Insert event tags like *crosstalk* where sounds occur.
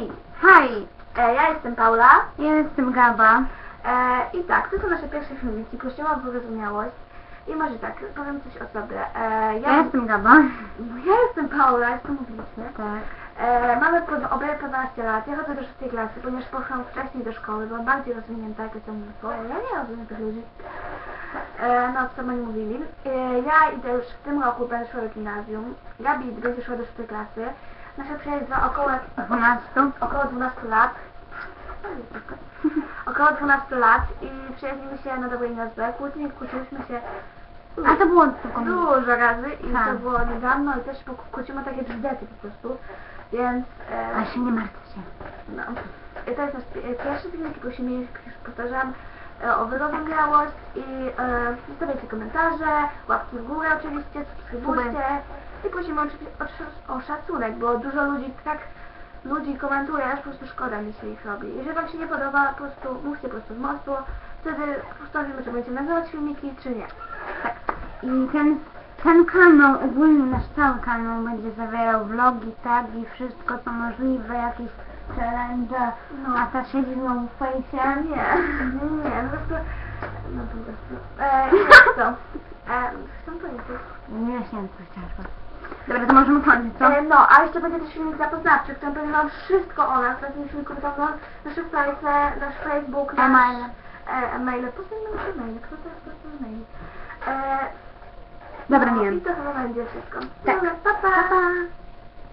Hej! Hej, E, ja jestem Paula. ja jestem Gaba. E, I tak, to są nasze pierwsze filmiki. Prosimy o wyrozumiałość. I może tak, powiem coś o sobie. E, Ja jestem Gaba. ja jestem Paula, jestem publiczny. Tak. E, mamy po, oboje po 12 lat. Ja chodzę do 6 klasy, ponieważ poszłam wcześniej do szkoły, byłam bardziej rozwinięta jak to mnóstwo. Ja nie rozumiem tych ludzi. E, no, co oni mówili. E, ja idę już w tym roku, będę szła do gimnazjum. Gabi będzie szła do 6 klasy. Nasze przyjaźnie około 12. około 12 lat. Około 12 lat i przyjaźnimy się na dobre i na złe. Kłótnie, kłóciliśmy się A to było tylko dużo razy i Tak. to było niedawno i też kłócimy takie bzdety po prostu. Więc e, Ale się nie martw się. no, I to jest nasz pi- pierwszy filmik i prosimy, już powtarzam, e, o wyrozumiałość i e, zostawiajcie komentarze, łapki w górę oczywiście, subskrybujcie i prosimy oczywiście o, o szacunek, bo dużo ludzi tak ludzi komentuje, aż po prostu szkoda mi się ich robi. Jeżeli Wam się nie podoba, po prostu mówcie po prostu z mostu, wtedy ustalimy, czy będziemy nagrywać filmiki, czy nie. Tak. I ten, ten kanał, ogólnie nasz cały kanał będzie zawierał vlogi, tagi, wszystko co możliwe, jakieś challenge, No. a ta siedzi znowu w fejsie. Ja nie, nie, nie, no po prostu, no po prostu, e, i *laughs* jak to? E, chcę powiedzieć. Nie wiem, co powiedzieć. Dobra, to możemy kończyć, co? E, no, a jeszcze będzie też filmik zapoznawczy, w którym powiem Wam wszystko o nas. Na filmiku będą no, nasze fajce, nasz Facebook, nasz... E-maile. E, e-maile. Poznajmy nasze e-maile. Kto teraz poznał e-maili? E, Dobra, no, nie wiem. I to chyba będzie wszystko. Tak. Dobra, pa, pa. Pa, pa.